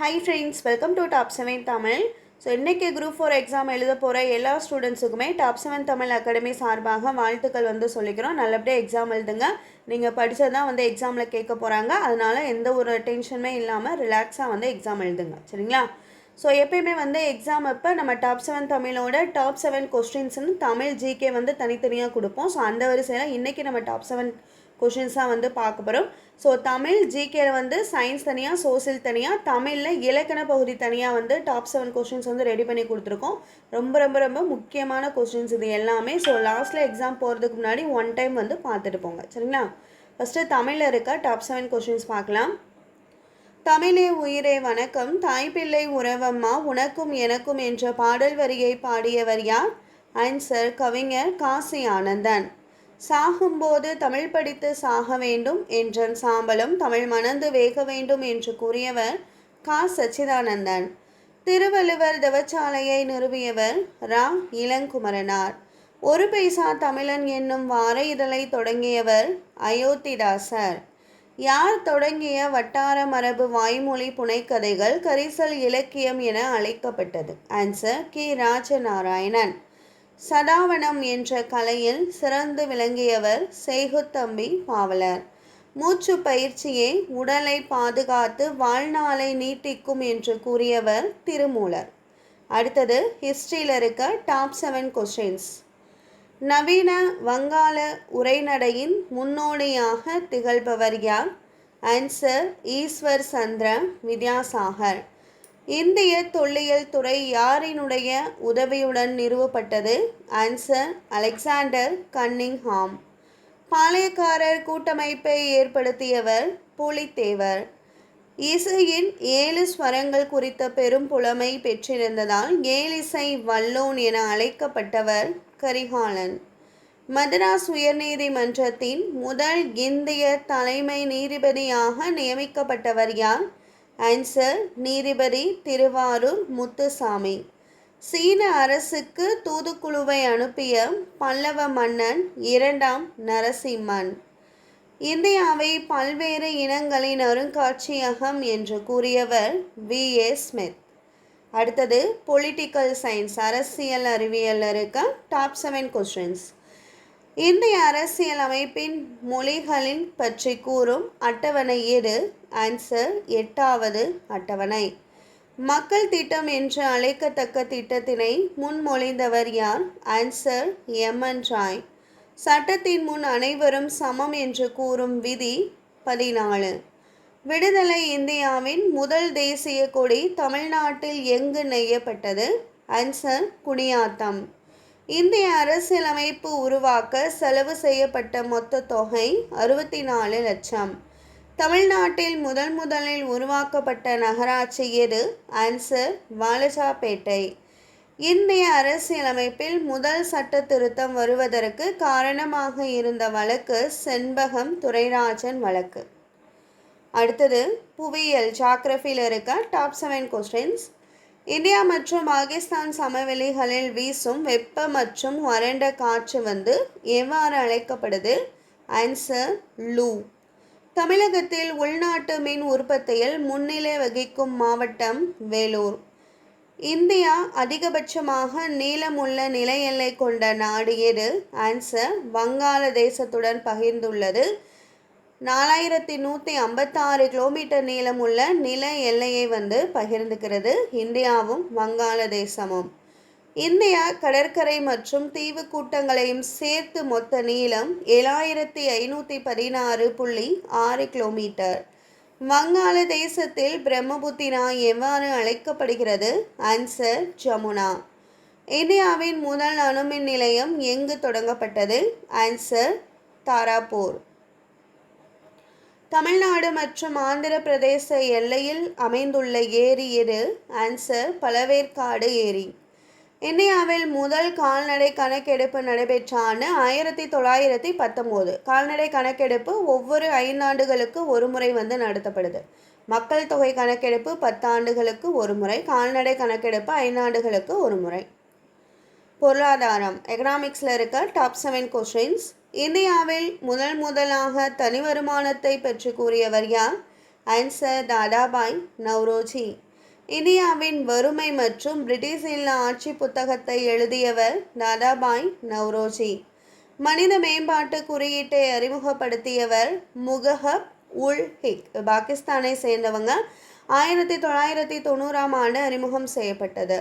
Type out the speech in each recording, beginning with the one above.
Hi friends welcome to top seven Tamil so இன்றைக்கி group four exam எழுத போகிற எல்லா ஸ்டூடெண்ட்ஸுக்குமே டாப் செவன் தமிழ் அகாடமி சார்பாக வாழ்த்துக்கள் வந்து சொல்லிக்கிறோம். நல்லபடியாக எக்ஸாம் எழுதுங்க. நீங்கள் படித்தது தான் வந்து எக்ஸாமில் கேட்க போகிறாங்க அதனால் எந்த ஒரு டென்ஷனுமே இல்லாமல் ரிலாக்ஸாக வந்து எக்ஸாம் எழுதுங்க. சரிங்களா? ஸோ எப்பயுமே வந்து எக்ஸாம் அப்போ நம்ம டாப் செவன் தமிழோட டாப் செவன் கொஸ்டின்ஸ்னு தமிழ் ஜிகே வந்து தனித்தனியாக கொடுப்போம். ஸோ அந்த வரிசையில் இன்றைக்கி நம்ம டாப் செவன் கொஷின்ஸாக வந்து பார்க்க போகிறோம் ஸோ தமிழ் ஜிகேல வந்து சயின்ஸ் தனியாக சோசியல் தனியாக தமிழில் இலக்கண பகுதி தனியாக வந்து டாப் செவன் கொஷின்ஸ் வந்து ரெடி பண்ணி கொடுத்துருக்கோம். ரொம்ப ரொம்ப ரொம்ப முக்கியமான கொஷின்ஸ் இது எல்லாமே. ஸோ லாஸ்ட்டில் எக்ஸாம் போகிறதுக்கு முன்னாடி ஒன் டைம் வந்து பார்த்துட்டு போங்க. சரிங்களா? ஃபஸ்ட்டு தமிழில் இருக்க டாப் செவன் கொஷின்ஸ் பார்க்கலாம். தமிழே உயிரே வணக்கம். தாய்ப்பிள்ளை உறவம்மா உனக்கும் எனக்கும் என்ற பாடல் வரியை பாடியவர் யார்? ஆன்சர் கவிஞர் காசி ஆனந்தன். சாகும்போது தமிழ் படித்து சாக வேண்டும் என்றன் சாம்பலும் தமிழ் மணந்து வேக வேண்டும் என்று கூறியவர் கா. சச்சிதானந்தன். திருவள்ளுவர் தவச்சாலையை நிறுவியவர் ரா. இளங்குமரனார். ஒரு பைசா தமிழன் என்னும் வார இதழை தொடங்கியவர் அயோத்திதாசர். யார் தொடங்கிய வட்டார மரபு வாய்மொழி புனைக்கதைகள் கரிசல் இலக்கியம் என அழைக்கப்பட்டது? ஆன்சர் கி. ராஜநாராயணன். சதாவனம் என்ற கலையில் சிறந்து விளங்கியவர் செய்குத்தம்பி பாவலர். மூச்சு பயிற்சியே உடலை பாதுகாத்து வாழ்நாளை நீட்டிக்கும் என்று கூறியவர் திருமூலர். அடுத்தது ஹிஸ்ட்ரியில் இருக்க டாப் செவன் கொஸ்டின்ஸ் நவீன வங்காள உரைநடையின் முன்னோடியாக திகழ்பவர் யார்? ஆன்சர் ஈஸ்வர் சந்திர வித்யாசாகர். இந்திய தொல்லியல் துறை யாரினுடைய உதவியுடன் நிறுவப்பட்டது? Answer Alexander Cunningham. பாளையக்காரர் கூட்டமைப்பை ஏற்படுத்தியவர் புலித்தேவர். இசையின் ஏழு ஸ்வரங்கள் குறித்த பெரும் புலமை பெற்றிருந்ததால் ஏழிசை வல்லோன் என அழைக்கப்பட்டவர் கரிகாலன். மதராஸ் உயர்நீதிமன்றத்தின் முதல் இந்திய தலைமை நீதிபதியாக நியமிக்கப்பட்டவர் யார்? ஆன்சர் நீதிபதி திருவாரூர் முத்துசாமி. சீன அரசுக்கு தூதுக்குழுவை அனுப்பிய பல்லவ மன்னன் இரண்டாம் நரசிம்மன். இந்தியாவை பல்வேறு இனங்களின் அருங்காட்சியகம் என்று கூறியவர் வி. ஏ. ஸ்மித். அடுத்தது பொலிட்டிக்கல் சயின்ஸ் அரசியல் அறிவியல் இருக்க டாப் செவன் கொஸ்டின்ஸ் இந்திய அரசியல் அமைப்பின் மொழிகளின் பற்றி கூறும் அட்டவணை எது? ஆன்சர் எட்டாவது அட்டவணை. மக்கள் திட்டம் என்று அழைக்கத்தக்க திட்டத்தினை முன்மொழிந்தவர் யார்? ஆன்சர் எம்என் ராய் சட்டத்தின் முன் அனைவரும் சமம் என்று கூறும் விதி பதினாலு. விடுதலை இந்தியாவின் முதல் தேசிய கொடி தமிழ்நாட்டில் எங்கு நெய்யப்பட்டது? ஆன்சர் குடியாத்தம் இந்திய அரசியலமைப்பு உருவாக்க செலவு செய்யப்பட்ட மொத்த தொகை அறுபத்தி நாலு லட்சம். தமிழ்நாட்டில் முதல் முதலில் உருவாக்கப்பட்ட நகராட்சி எது? ஆன்சர் வாலஜாபேட்டை. இந்திய அரசியலமைப்பில் முதல் சட்ட திருத்தம் வருவதற்கு காரணமாக இருந்த வழக்கு செண்பகம் துரைராஜன் வழக்கு. அடுத்தது புவியியல் ஜாக்ரஃபியில் இருக்க டாப் செவன் கொஸ்டின்ஸ். இந்தியா மற்றும் பாகிஸ்தான் சமவெளிகளில் வீசும் வெப்ப மற்றும் வறண்ட காற்று வந்து எவ்வாறு அழைக்கப்படுது? ஆன்சர் லூ தமிழகத்தில் உள்நாட்டு மின் உற்பத்தியில் முன்னிலை வகிக்கும் மாவட்டம் வேலூர். இந்தியா அதிகபட்சமாக நீளமுள்ள நில எல்லை கொண்ட நாடு எது? ஆன்சர் வங்காளதேசத்துடன் பகிர்ந்துள்ளது. நாலாயிரத்தி நூற்றி ஐம்பத்தாறு கிலோமீட்டர் நீளமுள்ள நில எல்லையை வந்து பகிர்ந்துக்கிறது இந்தியாவும் வங்காளதேசமும். இந்தியா கடற்கரை மற்றும் தீவு கூட்டங்களையும் சேர்த்து மொத்த நீளம் ஏழாயிரத்தி ஐநூற்றி பதினாறு புள்ளி ஆறு கிலோமீட்டர். வங்காள தேசத்தில் பிரம்மபுத்திரா எவ்வாறு அழைக்கப்படுகிறது? ஆன்சர் ஜமுனா இந்தியாவின் முதல் அணுமின் நிலையம் எங்கு தொடங்கப்பட்டது? ஆன்சர் தாராப்பூர் தமிழ்நாடு மற்றும் ஆந்திர பிரதேச எல்லையில் அமைந்துள்ள ஏரி எது? ஆன்சர் பழவேற்காடு ஏரி. இந்தியாவில் முதல் கால்நடை கணக்கெடுப்பு நடைபெற்ற ஆயிரத்தி தொள்ளாயிரத்தி பத்தொம்போது. கால்நடை கணக்கெடுப்பு ஒவ்வொரு ஐந்தாண்டுகளுக்கு ஒரு முறை வந்து நடத்தப்படுது. மக்கள் தொகை கணக்கெடுப்பு பத்தாண்டுகளுக்கு ஒரு முறை கால்நடை கணக்கெடுப்பு ஐந்தாண்டுகளுக்கு ஒரு முறை. பொருளாதாரம். எக்கனாமிக்ஸில் இருக்க டாப் செவன் கொஷின்ஸ் இந்தியாவில் முதல் முதலாக தனி வருமானத்தை பற்றி கூறியவர் யார்? ஆன்சர் தாதாபாய் நவ்ரோஜி. இந்தியாவின் வறுமை மற்றும் பிரிட்டிஷ் இல்ல ஆட்சி புத்தகத்தை எழுதியவர் தாதாபாய் நவ்ரோஜி. மனித மேம்பாட்டு குறியீட்டை அறிமுகப்படுத்தியவர் முகஹப் உல் ஹிக். பாகிஸ்தானை சேர்ந்தவங்க ஆயிரத்தி தொள்ளாயிரத்தி தொண்ணூறாம் ஆண்டு அறிமுகம் செய்யப்பட்டது.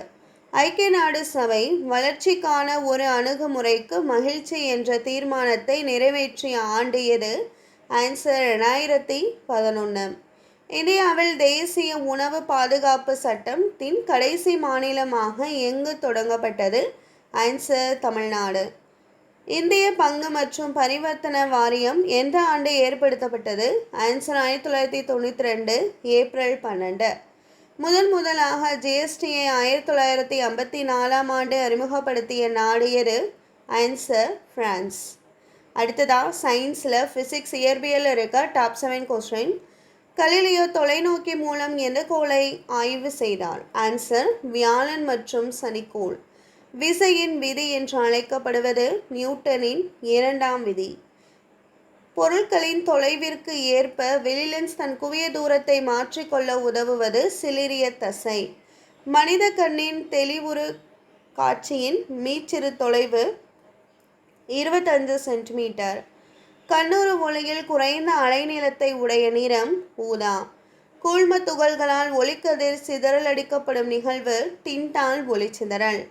ஐக்கிய நாடு சபை வளர்ச்சிக்கான ஒரு அணுகுமுறைக்கு மகிழ்ச்சி என்ற தீர்மானத்தை நிறைவேற்றிய ஆண்டு எது? ஆன்சர் ரெண்டாயிரத்தி பதினொன்று இந்தியாவில் தேசிய உணவு பாதுகாப்பு சட்டத்தின் கடைசி மாநிலமாக எங்கு தொடங்கப்பட்டது? ஆன்சர் தமிழ்நாடு. இந்திய பங்கு மற்றும் பரிவர்த்தன வாரியம் எந்த ஆண்டு ஏற்படுத்தப்பட்டது? ஆன்சர் ஆயிரத்தி தொள்ளாயிரத்தி தொண்ணூற்றி ரெண்டு ஏப்ரல் பன்னெண்டு. முதன் முதலாக ஜிஎஸ்டியை ஆயிரத்தி தொள்ளாயிரத்தி ஐம்பத்தி நாலாம் ஆண்டு அறிமுகப்படுத்திய நாடு எது? ஆன்சர் ஃப்ரான்ஸ் அடுத்ததாக சயின்ஸில் ஃபிசிக்ஸ் இயற்பியல் இருக்க டாப் செவன் கொஸ்டின் கலிலியோ தொலைநோக்கி மூலம் எந்த கோளை ஆய்வு செய்தார்? ஆன்சர் வியாழன் மற்றும் சனிக்கோள். விசையின் விதி என்று அழைக்கப்படுவது நியூட்டனின் இரண்டாம் விதி. பொருட்களின் தொலைவிற்கு ஏற்ப வெளிலென்ஸ் தன் குவிய தூரத்தை மாற்றிக்கொள்ள உதவுவது சிலிரிய தசை. மனித கண்ணின் தெளிவுறு காட்சியின் மீச்சிறு தொலைவு இருபத்தஞ்சு சென்டிமீட்டர். கண்ணூறு ஒளியில் குறைந்த அலைநீளத்தை உடைய நிறம் ஊதா. கூழ்ம துகள்களால் ஒளிக்கதிர் சிதறலடிக்கப்படும் நிகழ்வு டின்டால் ஒளிச்சிதறல்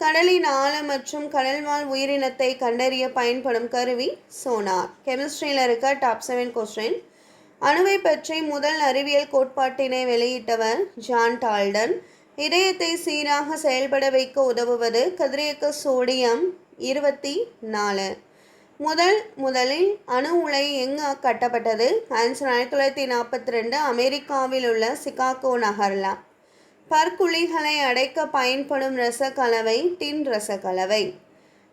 கடலின் ஆழம் மற்றும் கடல்வாழ் உயிரினத்தை கண்டறிய பயன்படும் கருவி சோனார். கெமிஸ்ட்ரியில் இருக்க டாப் செவன் கொஸ்டின். அணுவை பற்றி முதல் அறிவியல் கோட்பாட்டினை வெளியிட்டவர் ஜான் டால்டன். இதயத்தை சீராக செயல்பட வைக்க உதவுவது கதிரியக்க சோடியம் இருபத்தி நாலு. முதல் முதலில் அணு உலை எங்கு கட்டப்பட்டது? ஆன்சர் ஆயிரத்தி தொள்ளாயிரத்தி நாற்பத்தி ரெண்டு அமெரிக்காவில் உள்ள சிகாகோ நகரில். பற்குழிகளை அடைக்க பயன்படும் ரசக்கலவை டின் ரசக்கலவை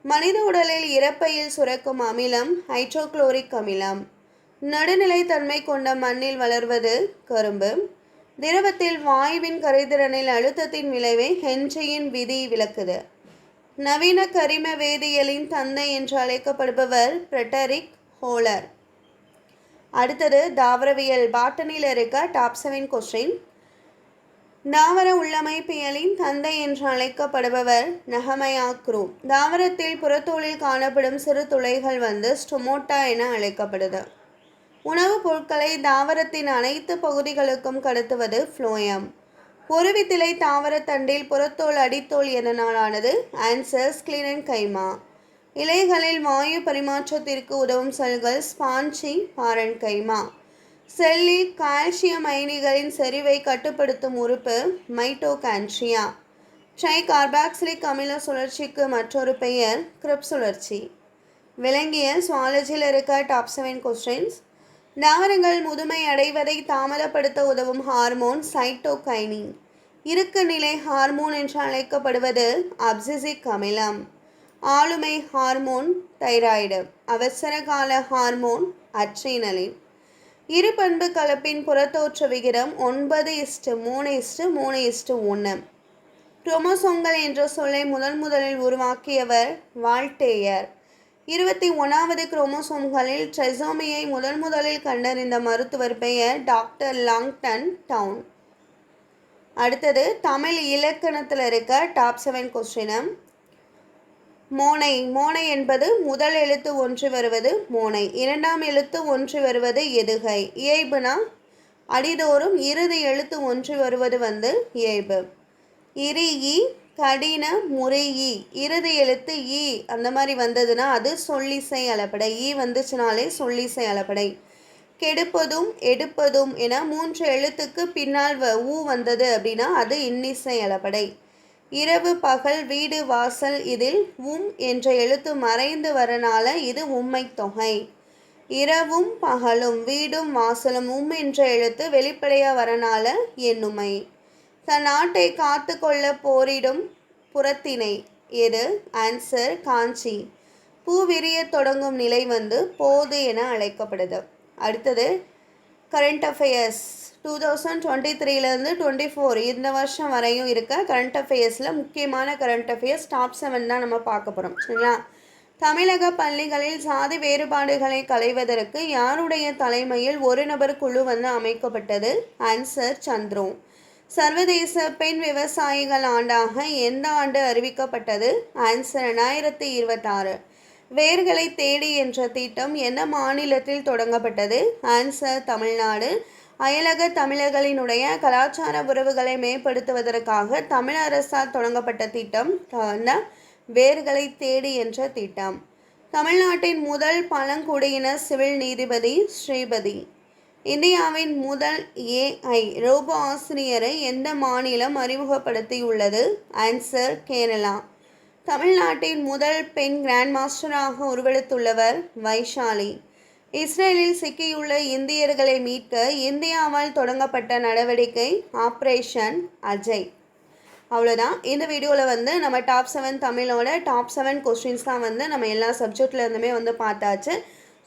மனித உடலில் இறப்பையில் சுரக்கும் அமிலம் ஹைட்ரோகுளோரிக் அமிலம். நடுநிலைத்தன்மை கொண்ட மண்ணில் வளர்வது கரும்பு. திரவத்தில் வாயுவின் கரைதிறனில் அழுத்தத்தின் விளைவை ஹென்றியின் விதி விளக்குது. நவீன கரிம வேதியியலின் தந்தை என்று அழைக்கப்படுபவர் பிரெட்டரிக் ஹோலர். அடுத்தது தாவரவியல் பாட்டனியில் இருக்க டாப் செவன் கொஸ்டின். தாவர உள்ளமைப்பியலின் தந்தை என்று அழைக்கப்படுபவர் நகமயா குரூ. தாவரத்தில் புறத்தோலில் காணப்படும் சிறு துளைகள் வந்து ஸ்டொமோட்டா என அழைக்கப்படுது. உணவுப் பொருட்களை தாவரத்தின் அனைத்து பகுதிகளுக்கும் கடத்துவது ஃப்ளோயம். பொருவித்திலை தாவரத்தண்டில் புறத்தோல் அடித்தோல் என நாளானது. ஆன்சர்ஸ் கிளினன் கைமா. இலைகளில் வாயு பரிமாற்றத்திற்கு உதவும் செல்கள் ஸ்பான்சி பாரன் கைமா. செல்லில் கால்சியம் அயனிகளின் செறிவை கட்டுப்படுத்தும் உறுப்பு மைட்டோகான்ட்ரியா ட்ரை கார்பாக்சிலிக் அமில சுழற்சிக்கு மற்றொரு பெயர் கிரிப் சுழற்சி. விளங்கிய சுவாலஜியில் இருக்க டாப் செவன் கொஸ்டின்ஸ் நகரங்கள் முதுமை அடைவதை தாமதப்படுத்த உதவும் ஹார்மோன் சைட்டோகைனின். இறுக்க நிலை ஹார்மோன் என்று அழைக்கப்படுவது அப்சிசிக் அமிலம். ஆளுமை ஹார்மோன் தைராய்டு அவசர கால ஹார்மோன் அட்ரினலின். இரு பண்பு கலப்பின் புறத்தோற்ற விகிதம் ஒன்பது இஸ்டு மூணு இஸ்டு மூணு இஸ்டு ஒன்று குரோமோசோம்கள் என்ற சொல்லை முதன் முதலில் உருவாக்கியவர் வால்டேயர். இருபத்தி ஒன்றாவது குரோமோசோம்களில் ட்ரெசோமியை முதன் முதலில் கண்டறிந்த மருத்துவர் பெயர் டாக்டர் லாங்டன் டவுன். அடுத்தது தமிழ் இலக்கணத்தில் இருக்க டாப் செவன் கொஸ்டினம். மோனை மோனை என்பது முதல் எழுத்து ஒன்று வருவது மோனை இரண்டாம் எழுத்து ஒன்று வருவது எதுகை. இயல்புனா அடிதோறும் இறுதி எழுத்து ஒன்று வருவது வந்து இயைபு. இரி கடின முறையி. இறுதி எழுத்து ஈ. அந்த மாதிரி வந்ததுன்னா அது சொல்லிசை அலப்படை ஈ வந்துச்சுனாலே சொல்லிசை அலப்படை கெடுப்பதும் எடுப்பதும் என மூன்று எழுத்துக்கு பின்னால் வ ஊ வந்தது அப்படின்னா அது இன்னிசை அலப்படை இரவு பகல் வீடு வாசல் இதில் உம் என்ற எழுத்து மறைந்து வரனால இது உம்மை தொகை. இரவும் பகலும் வீடும் வாசலும் உம் என்ற எழுத்து வெளிப்படையாக வரனால எண்ணுமை தன் நாட்டை காத்து கொள்ள போரிடும் புறத்தினை. எது? ஆன்சர் காஞ்சி. பூ விரிய தொடங்கும் நிலை வந்து போது என அழைக்கப்படுது. அடுத்தது current affairs two thousand twenty த்ரீலேருந்து twenty four இந்த வருஷம் வரையும் இருக்க கரண்ட் அஃபேர்ஸில் முக்கியமான கரண்ட் அஃபேர்ஸ் டாப் செவன் தான் நம்ம பார்க்க போகிறோம் சரிங்களா? தமிழக பள்ளிகளில் சாதி வேறுபாடுகளை களைவதற்கு யாருடைய தலைமையில் ஒரு நபர் குழு வந்து அமைக்கப்பட்டது? ஆன்சர் சந்துரு. சர்வதேச பெண் விவசாயிகள் ஆண்டாக எந்த ஆண்டு அறிவிக்கப்பட்டது? ஆன்சர் ரெண்டாயிரத்தி இருபத்தாறு. வேர்களை தேடி என்ற திட்டம் எந்த மாநிலத்தில் தொடங்கப்பட்டது? ஆன்சர் தமிழ்நாடு. அயலக தமிழர்களினுடைய கலாச்சார உறவுகளை மேம்படுத்துவதற்காக தமிழ் அரசால் தொடங்கப்பட்ட திட்டம் வேர்களை தேடி என்ற திட்டம். தமிழ்நாட்டின் முதல் பழங்குடியின சிவில் நீதிபதி ஸ்ரீபதி. இந்தியாவின் முதல் ஏஐ ரோபோ ஆசிரியரை எந்த மாநிலம் அறிமுகப்படுத்தியுள்ளது? ஆன்சர் கேரளா. தமிழ்நாட்டின் முதல் பெண் கிராண்ட் மாஸ்டராக உருவெடுத்துள்ளவர் வைஷாலி. இஸ்ரேலில் சிக்கியுள்ள இந்தியர்களை மீட்க இந்தியாவால் தொடங்கப்பட்ட நடவடிக்கை ஆப்ரேஷன் அஜய் அவ்வளோதான் இந்த வீடியோவில் வந்து நம்ம டாப் செவன் தமிழோட டாப் செவன் கொஸ்டின்ஸ் தான் வந்து நம்ம எல்லா சப்ஜெக்ட்லேருந்துமே வந்து பார்த்தாச்சு.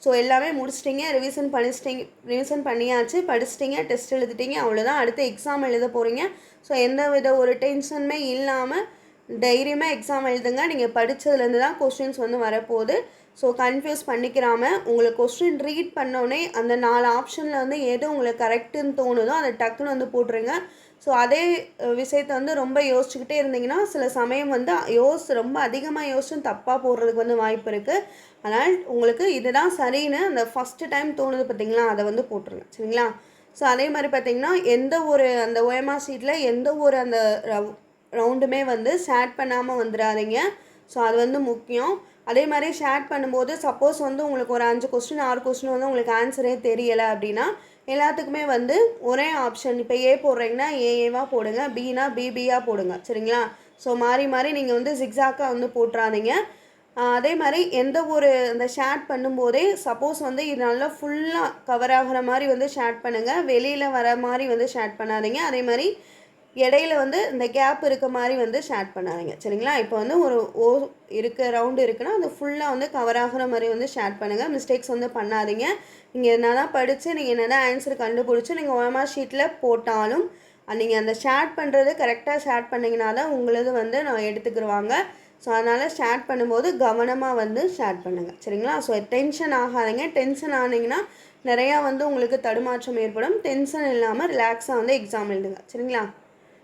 ஸோ எல்லாமே முடிச்சிட்டிங்க ரிவிஷன் பண்ணிச்சிட்டிங்க ரிவிஷன் பண்ணியாச்சு படிச்சிட்டிங்க டெஸ்ட் எழுதிட்டிங்க அவ்வளோதான் அடுத்து எக்ஸாம் எழுத போகிறீங்க ஸோ எந்த வித ஒரு டென்ஷனுமே இல்லாமல் தைரியமாக எக்ஸாம் எழுதுங்க. நீங்கள் படித்ததுலேருந்து தான் கொஸ்டின்ஸ் வந்து வரப்போகுது. ஸோ கன்ஃபியூஸ் பண்ணிக்கிறாமல் உங்களுக்கு கொஸ்டின் ரீட் பண்ணோடனே அந்த நாலு ஆப்ஷனில் வந்து எது உங்களுக்கு கரெக்டுன்னு தோணுதோ அதை டக்குன்னு வந்து போட்டுருங்க. ஸோ அதே விஷயத்தை வந்து ரொம்ப யோசிச்சுக்கிட்டே இருந்தீங்கன்னா சில சமயம் வந்து யோஸ் ரொம்ப அதிகமாக யோசிச்சும் தப்பாக போடுறதுக்கு வந்து வாய்ப்பு இருக்குது அதனால் உங்களுக்கு இதுதான் சரின்னு அந்த ஃபஸ்ட்டு டைம் தோணுது பார்த்தீங்களா அதை வந்து போட்டுருங்க. சரிங்களா? ஸோ அதே மாதிரி பார்த்தீங்கன்னா எந்த ஒரு அந்த ஓயமா சீட்டில் எந்த ஒரு அந்த ரவுண்டுமே வந்து ஷேட் பண்ணாமல் வந்துடாதீங்க. ஸோ அது வந்து முக்கியம். அதே மாதிரி ஷேட் பண்ணும்போது சப்போஸ் வந்து உங்களுக்கு ஒரு அஞ்சு கொஸ்டின் ஆறு கொஸ்டின் வந்து உங்களுக்கு ஆன்சரே தெரியலை அப்படின்னா எல்லாத்துக்குமே வந்து ஒரே ஆப்ஷன் இப்போ ஏ போடுறீங்கன்னா ஏஏவாக போடுங்க. பினா பிபியாக போடுங்க. சரிங்களா? ஸோ மாறி மாறி நீங்கள் வந்து ஜிக்ஸாக்காக வந்து போட்டுறாதீங்க. அதே மாதிரி எந்த ஒரு அந்த ஷேட் பண்ணும்போதே சப்போஸ் வந்து இது நல்லா ஃபுல்லாக கவர் ஆகிற மாதிரி வந்து ஷேட் பண்ணுங்கள் வெளியில் வர மாதிரி வந்து ஷேட் பண்ணாதீங்க. அதே மாதிரி இடையில வந்து இந்த கேப் இருக்க மாதிரி வந்து ஷேட் பண்ணாதீங்க. சரிங்களா? இப்போ வந்து ஒரு ஓ இருக்க ரவுண்டு இருக்குன்னா அது ஃபுல்லாக வந்து கவர் ஆகிற மாதிரி வந்து ஷேட் பண்ணுங்கள் மிஸ்டேக்ஸ் வந்து பண்ணாதீங்க. நீங்கள் என்ன தான் படித்து நீங்கள் என்ன தான் ஆன்சர் கண்டுபிடிச்சி நீங்கள் ஓஎம்ஆர் ஷீட்டில் போட்டாலும் நீங்கள் அந்த ஷேட் பண்ணுறது கரெக்டாக ஷேட் பண்ணிங்கன்னா தான் உங்களது வந்து நான் எடுத்துக்கிடுவாங்க ஸோ அதனால் ஷேட் பண்ணும்போது கவனமாக வந்து ஷேட் பண்ணுங்கள் சரிங்களா? ஸோ டென்ஷன் ஆகாதீங்க. டென்ஷன் ஆனீங்கன்னா நிறையா வந்து உங்களுக்கு தடுமாற்றம் ஏற்படும். டென்ஷன் இல்லாமல் ரிலாக்ஸாக வந்து எக்ஸாம் எழுதுங்க. சரிங்களா?